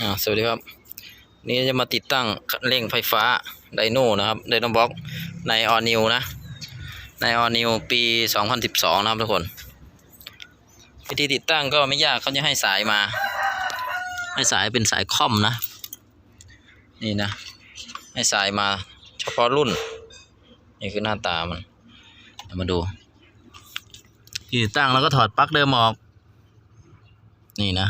อ่าสวัสดีครับ นี่จะมาติดตั้งเร่งไฟฟ้าไดโน่นะครับไดโนบ็อกในออนิวนะ ในออนิวปี 2012 นะครับทุกคน วิธีติดตั้งก็ไม่ยากเขาจะให้สายมา ให้สายเป็นสายคอมนะ นี่นะ ให้สายมาเฉพาะรุ่น นี่คือหน้าตามันมาดูที่ติดตั้งแล้วก็ถอดปลั๊กเดิมออก นี่นะ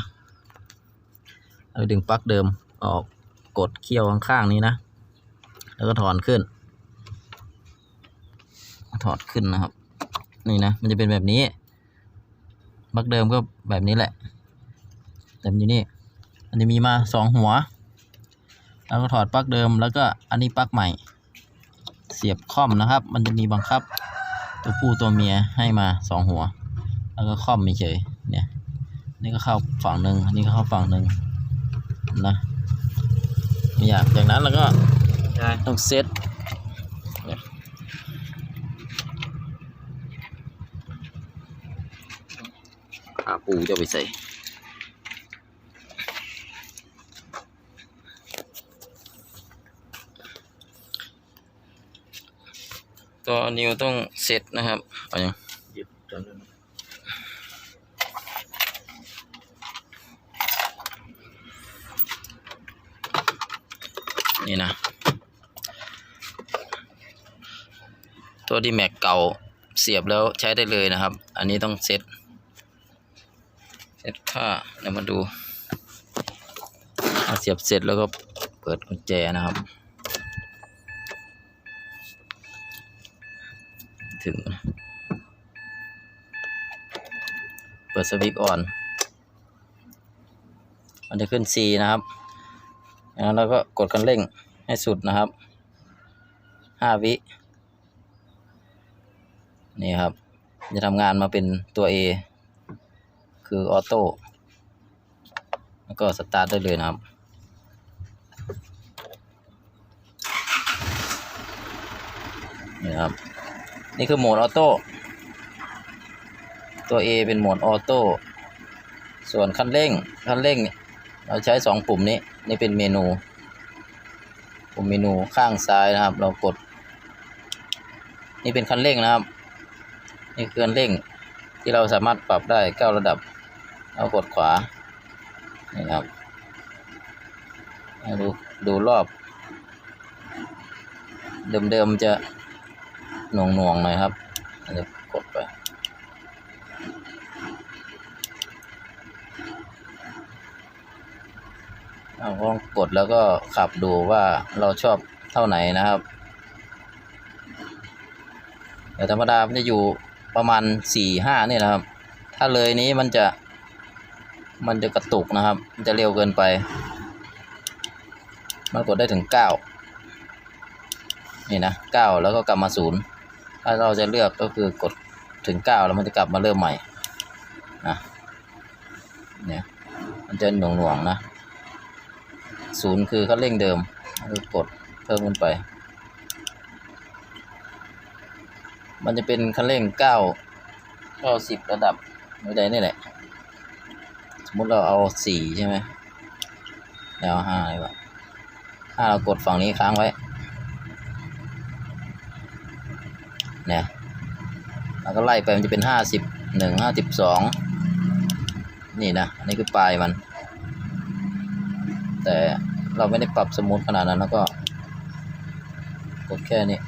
ดึงปลั๊กเดิมออกกดเคี่ยวข้างๆนี้นะ แล้วก็ถอนขึ้น ถอดขึ้นนะครับ นี่นะ มันจะเป็นแบบนี้ปลั๊กเดิมก็แบบนี้แหละ แต่มันอยู่นี่ มันจะมีมาสองหัว แล้วก็ถอดปลั๊กเดิม แล้วก็อันนี้ปลั๊กใหม่ เสียบคอมนะครับ มันจะมีบังคับ ตัวผู้ตัวเมียให้มาสองหัว แล้วก็คอมเฉยเนี่ย นี่ก็เข้าฝั่งหนึ่งอันนี้ก็เข้าฝั่งหนึ่ง นะไม่อยากจากนั้นแล้วก็ใช่ต้องเซตเนี่ยหาปูจะเอาไปใส่ตัวนิวต้องเซตนะครับเอาอย่าง หยิบจนนั้น นี่นะ ตัวดีแม็กเก่าเสียบแล้วใช้ได้เลยนะครับ อันนี้ต้องเซตเซตค่าเดี๋ยวมาดูเาเสียบเสร็จแล้วก็เปิดกุญแจนะครับ ถึง เปิดสวิตช์ออน มันจะขึ้น C นะครับ แล้วเราก็กดคันเร่งให้สุดนะครับห้าวิ นี่ครับ จะทำงานมาเป็นตัว A คือออโต้แล้วก็สตาร์ทได้เลยนะครับ นี่ครับ นี่คือโหมดออโต้ ตัว A เป็นโหมดออโต้ ส่วนคันเร่ง คันเร่งเนี่ยเราใช้สองปุ่มนี้ นี่เป็นเมนูปุ่มเมนูข้างซ้ายนะครับ เรากด นี่เป็นคันเร่งนะครับ นี่คือคันเร่งที่เราสามารถปรับได้เก้าระดับ เรากดขวานี่ครับให้ดูดูรอบ เดิมๆจะหน่วงหน่วงๆหน่อยครับเราจะกดไป เราก็กดแล้วก็ขับดูว่าเราชอบเท่าไหนนะครับแต่ธรรมดามันจะอยู่ประมาณสี่ห้านี่นะครับ ถ้าเลยนี้มันจะมันจะกระตุกนะครับ มันจะเร็วเกินไป มันกดได้ถึงเก้านี่นะเก้าแล้วก็กลับมาศูนย์ถ้าเราจะเลือกก็คือกดถึงเก้าแล้วมันจะกลับมาเริ่มใหม่นะเนี่ยมันจะหน่วงๆนะ ศูนย์คือคันเร่งเดิมกดเพิ่มขึ้นไป มันจะเป็นคันเร่งเก้าเก้าสิบระดับไม่ได้นี่แหละ สมมติเราเอาสี่ใช่ไหมแล้วเอาห้าเลยว่ะห้าเรากดฝั่งนี้ค้างไว้เนี่ยแล้วก็ไล่ไปมันจะเป็นห้าสิบหนึ่งห้าสิบสองนี่นะ อันนี้คือปลายมัน แต่เราไม่ได้ปรับสมูทขนาดนั้นแล้วก็ กดแค่นี้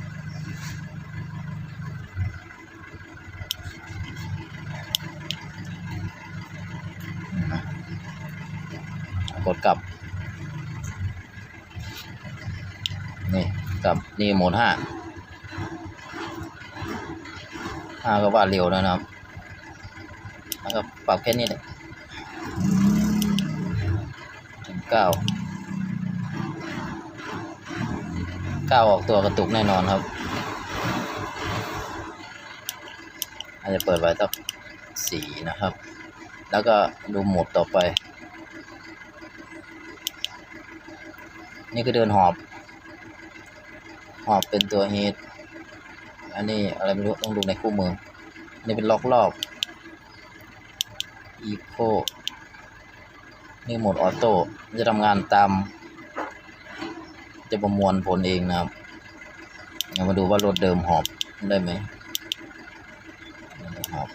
กดกลับ นี่กลับนี่โหมดห้าห้าก็ว่าเร็วนะครับแล้วก็ปรับแค่นี้เลย เก้าก้าออกตัวกระตุกแน่นอนครับ อาจจะเปิดไว้สักสีนะครับ แล้วก็ดูหมดต่อไป นี่คือเดินหอบ หอบเป็นตัวเฮดอันนี้อะไรไม่รู้ต้องดูในคู่มือนนี้เป็นล็อกรอบอีโค นี่โหมดออโต้จะทำงานตาม จะประมวลผลเองนะครับเรามาดูว่ารถเดิมหอบได้ไหมหอบ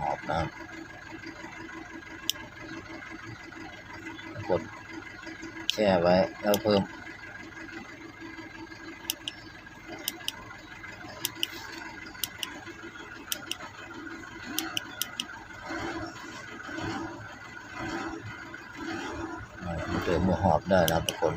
หอบนะครับกดแช่ไว้แล้วเพิ่ม อ่า เติมมือหอบได้นะครับทุกคน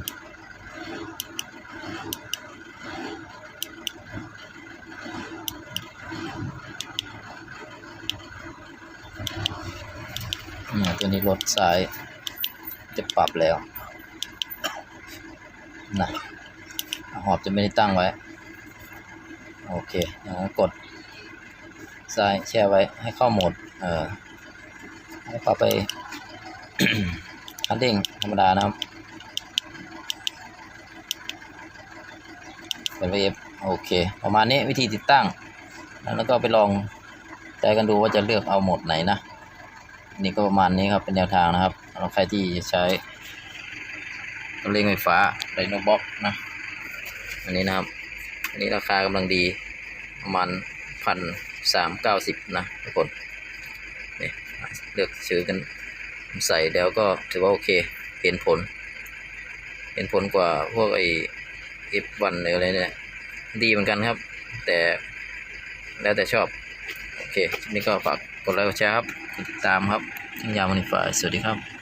อ่าตัวนี้ลดซ้ายจะปรับแล้วนะหอบจะไม่ได้ตั้งไว้ โอเคอย่างนั้นกดซ้ายแช่ไว้ให้เข้าโหมด เอ่อให้ปรับไป คันเร่งธรรมดานะครับเป็นเอฟโอเค ประมาณนี้วิธีติดตั้ง แล้วก็ไปลองใจกันดูว่าจะเลือกเอาโหมดไหนนะ นี่ก็ประมาณนี้ครับเป็นแนวทางนะครับสำหรับใครที่จะใช้เร่งไฟฟ้าไดโนบ็อกนะ อันนี้นะครับ อันนี้ราคากำลังดีประมาณพันสามเก้าสิบนะทุกคนนี่เลือกซื้อกัน ใส่แล้วก็ถือว่าโอเค เห็นผล เห็นผลกว่าพวกไอเอฟวันหรืออะไรเนี่ย ดีเหมือนกันครับ แต่แล้วแต่ชอบ โอเคนี้ก็ฝากกดไลค์กดแชร์ครับติดตามครับทั้งยาวมันิฟายสวัสดีครับ